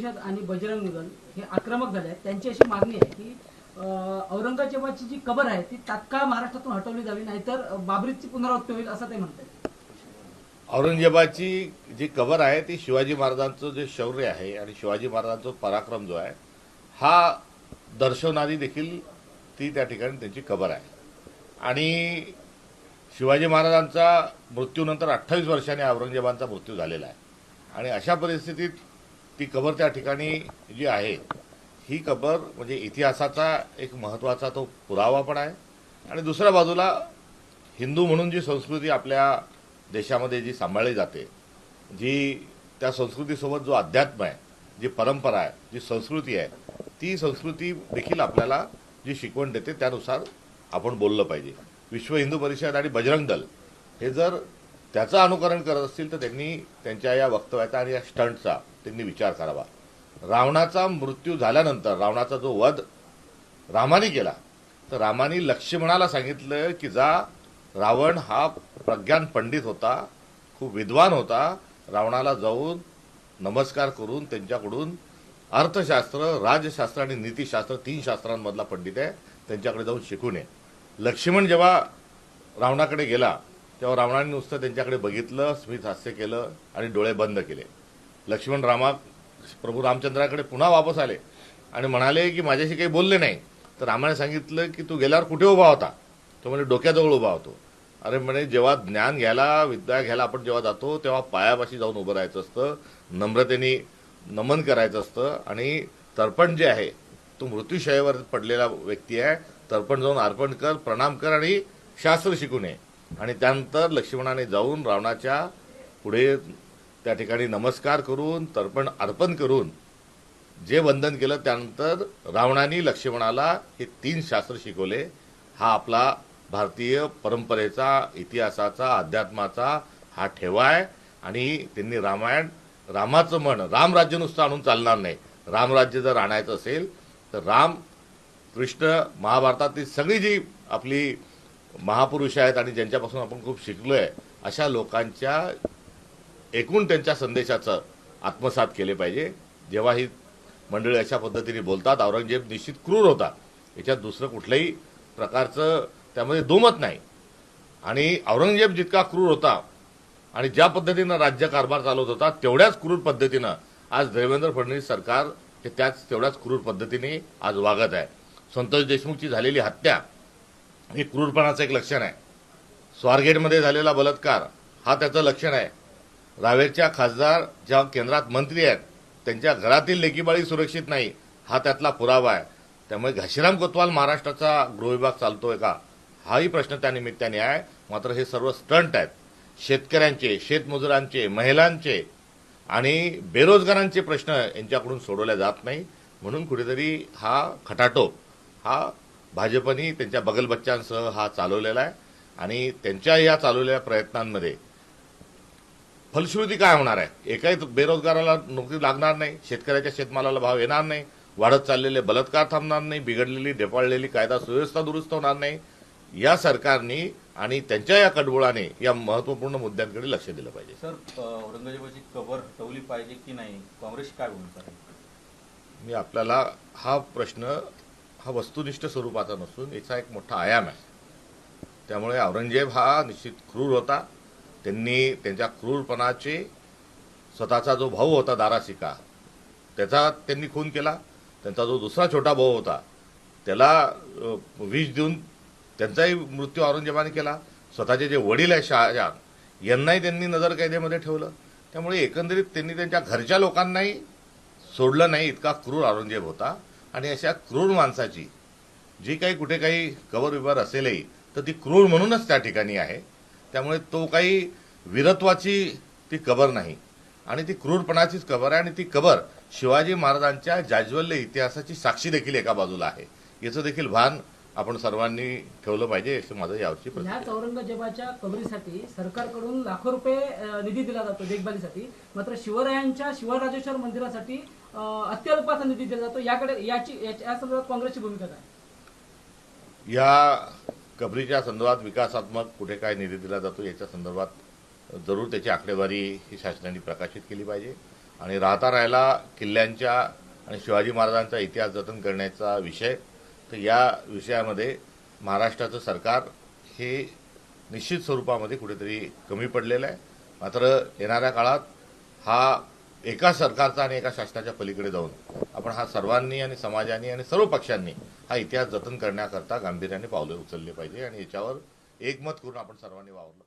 परिषद आणि बजरंग दल हे आक्रमक झाले आहेत. त्यांची अशी मागणी आहे की औरंगजेबाची जी कबर आहे ती तात्काळ महाराष्ट्रातून हटवली जावी नाहीतर बाबरीची पुनरावृत्ती होईल असं ते म्हणतात. औरंगजेबाची जी कबर आहे ती शिवाजी महाराजांचं जे शौर्य आहे आणि शिवाजी महाराजांचा पराक्रम जो आहे हा दर्शवणारी देखील ती त्या ठिकाणी त्यांची कबर आहे. आणि शिवाजी महाराजांचा मृत्यूनंतर अठ्ठावीस वर्षांनी औरंगजेबांचा मृत्यू झालेला आहे. आणि अशा परिस्थितीत ती कबर त्या ठिकाणी जी आहे ही कबर म्हणजे इतिहासाचा एक महत्त्वाचा तो पुरावा पण आहे. आणि दुसऱ्या बाजूला हिंदू म्हणून जी संस्कृती आपल्या देशामध्ये जी सांभाळली जाते जी त्या संस्कृतीसोबत जो अध्यात्म आहे जी परंपरा आहे जी संस्कृती आहे ती संस्कृती देखील आपल्याला जी शिकवण देते त्यानुसार आपण बोललं पाहिजे. विश्व हिंदू परिषद आणि बजरंग दल हे जर त्याचं अनुकरण करत असतील तर त्यांनी त्यांच्या या वक्तव्याचा आणि या स्टंटचा त्यांनी विचार करावा. रावणाचा मृत्यू झाल्यानंतर रावणाचा जो वध रामाने केला तर रामाने लक्ष्मणाला सांगितलं की जा रावण हा प्रज्ञान पंडित होता खूप विद्वान होता रावणाला जाऊन नमस्कार करून त्यांच्याकडून अर्थशास्त्र राजशास्त्र आणि नीतीशास्त्र तीन शास्त्रांमधला पंडित आहे त्यांच्याकडे जाऊन शिकून ये. लक्ष्मण जेव्हा रावणाकडे गेला तेव्हा रावणाने नुसतं त्यांच्याकडे बघितलं स्मित हास्य केलं आणि डोळे बंद केले. लक्ष्मण रामा प्रभू रामचंद्राकडे पुन्हा वापस आले आणि म्हणाले की माझ्याशी काही बोलले नाही. तर रामाने सांगितलं की तू गेल्यावर कुठे उभा होता? तो म्हणजे डोक्याजवळ उभा होतो. अरे म्हणे जेव्हा ज्ञान घ्यायला विद्या घ्यायला आपण जेव्हा जातो तेव्हा पायापाशी जाऊन उभं राहायचं असतं नम्रतेने नमन करायचं असतं आणि तर्पण जे आहे तो मृत्यूशयेवर पडलेला व्यक्ती आहे तर्पण जाऊन अर्पण कर प्रणाम कर आणि शास्त्र शिकून ये आणि त्यानंतर लक्ष्मणाने जाऊन रावणाच्या पुढे त्या ठिकाणी नमस्कार करून तर्पण अर्पण करून जे वंदन केलं त्यानंतर रावणाने लक्ष्मणाला हे तीन शास्त्र शिकवले. हा आपला भारतीय परंपरेचा इतिहासाचा अध्यात्माचा हा ठेवा आहे. आणि त्यांनी रामायण रामाचं म्हण रामराज्य नुसतं आणून चालणार नाही. रामराज्य जर आणायचं असेल तर राम कृष्ण महाभारतातील सगळी जी आपली महापुरुष आहेत आणि ज्यांच्यापासून आपण खूप शिकलोय अशा लोकांच्या एकूण त्यांच्या संदेशाचं आत्मसात केले पाहिजे. जेव्हा ही मंडळी अशा पद्धतीने बोलतात औरंगजेब निश्चित क्रूर होता. याच्यात दुसरं कुठल्याही प्रकारचं त्यामध्ये दुमत नाही. आणि औरंगजेब जितका क्रूर होता आणि ज्या पद्धतीनं राज्यकारभार चालवत होता तेवढ्याच क्रूर पद्धतीनं आज देवेंद्र फडणवीस सरकार हे त्याच तेवढ्याच क्रूर पद्धतीने आज वागत आहे. संतोष देशमुखची झालेली हत्या हे क्रूरपणाचं एक लक्षण आहे. स्वारगेटमध्ये झालेला बलात्कार हा त्याचं लक्षण आहे. रावेरच्या खासदार ज्या केंद्रात मंत्री आहेत त्यांच्या घरातील लेकीबाळी सुरक्षित नाही हा त्यातला पुरावा आहे. त्यामुळे घाशीराम कोतवाल महाराष्ट्राचा गृहविभाग चालतोय का? हाही प्रश्न त्या निमित्ताने आहे मात्र हे सर्व स्टंट आहेत. शेतकऱ्यांचे शेतमजुरांचे महिलांचे आणि बेरोजगारांचे प्रश्न यांच्याकडून सोडवले जात नाही. म्हणून कुठेतरी हा खटाटोप हा भाजपनी त्यांच्या बगलबच्चांसह हा चालवलेला आहे आणि त्यांच्या या चालवलेल्या प्रयत्नांमध्ये फलश्रुती काय होणार आहे? एकाही बेरोजगाराला नोकरी लागणार नाही शेतकऱ्याच्या शेतमालाला भाव येणार नाही वाढत चाललेले बलात्कार थांबणार नाही बिघडलेली ढेपाळलेली कायदा सुव्यवस्था दुरुस्त होणार नाही या सरकारने आणि त्यांच्या या कडबोळाने या महत्त्वपूर्ण मुद्द्यांकडे लक्ष दिलं पाहिजे. सर औरंगजेबाची कबर हटवली पाहिजे की नाही? काँग्रेस काय आहे मी आपल्याला हा प्रश्न हा वस्तुनिष्ठ स्वरूपाचा नसून याचा एक मोठा आयाम आहे. त्यामुळे औरंगजेब हा निश्चित क्रूर होता. त्यांनी त्यांच्या क्रूरपणाचे स्वतःचा जो भाऊ होता दारासिका त्याचा त्यांनी खून केला. त्यांचा जो दुसरा छोटा भाऊ होता त्याला विष देऊन त्यांचाही मृत्यू औरंगजेबाने केला. स्वतःचे जे वडील आहे शहाजहान यांनाही त्यांनी नजर कैदेमध्ये ठेवलं. त्यामुळे एकंदरीत त्यांनी त्यांच्या घरच्या लोकांनाही सोडलं नाही इतका क्रूर औरंगजेब होता. आणि अशा क्रूर माणसाची जी काही कुठे काही कबर विबर असेलही तर ती क्रूर म्हणूनच त्या ठिकाणी आहे. त्यामुळे तो काही वीरत्वाची ती कबर नाही. आणि ती क्रूरपणाचीच कबर आहे आणि ती कबर शिवाजी महाराजांच्या जाज्वल्य इतिहासाची साक्षी देखील एका बाजूला आहे. याचं देखील भान आपण सर्वांनी ठेवलं पाहिजे असं माझं यावर्षी. ह्याच औरंगजेबाच्या कबरीसाठी सरकारकडून लाखो रुपये निधी दिला जातो देखभालीसाठी. मात्र शिवरायांच्या शिवराजेश्वर मंदिरासाठी अत्यल्पाचा निधी दिला जातो. याकडे याची या संदर्भात काँग्रेसची भूमिका काय? या कबरीच्या संदर्भात विकासात्मक कुठे काय निधी दिला जातो याच्या संदर्भात जरूर त्याची आकडेवारी ही शासनाने प्रकाशित केली पाहिजे. आणि राहता राहिला किल्ल्यांच्या आणि शिवाजी महाराजांचा इतिहास जतन करण्याचा विषय तर या विषयामध्ये महाराष्ट्राचं सरकार हे निश्चित स्वरूपामध्ये कुठेतरी कमी पडलेलं आहे. मात्र येणाऱ्या काळात हा एका सरकारचा आणि एका शासनाच्या पलीकडे जाऊन आपण हा सर्वांनी आणि समाजाने आणि सर्व पक्षांनी हा इतिहास जतन करण्याकरता गांभीर्याने पावले उचलले पाहिजे आणि याच्यावर एकमत करून आपण सर्वांनी वावरलं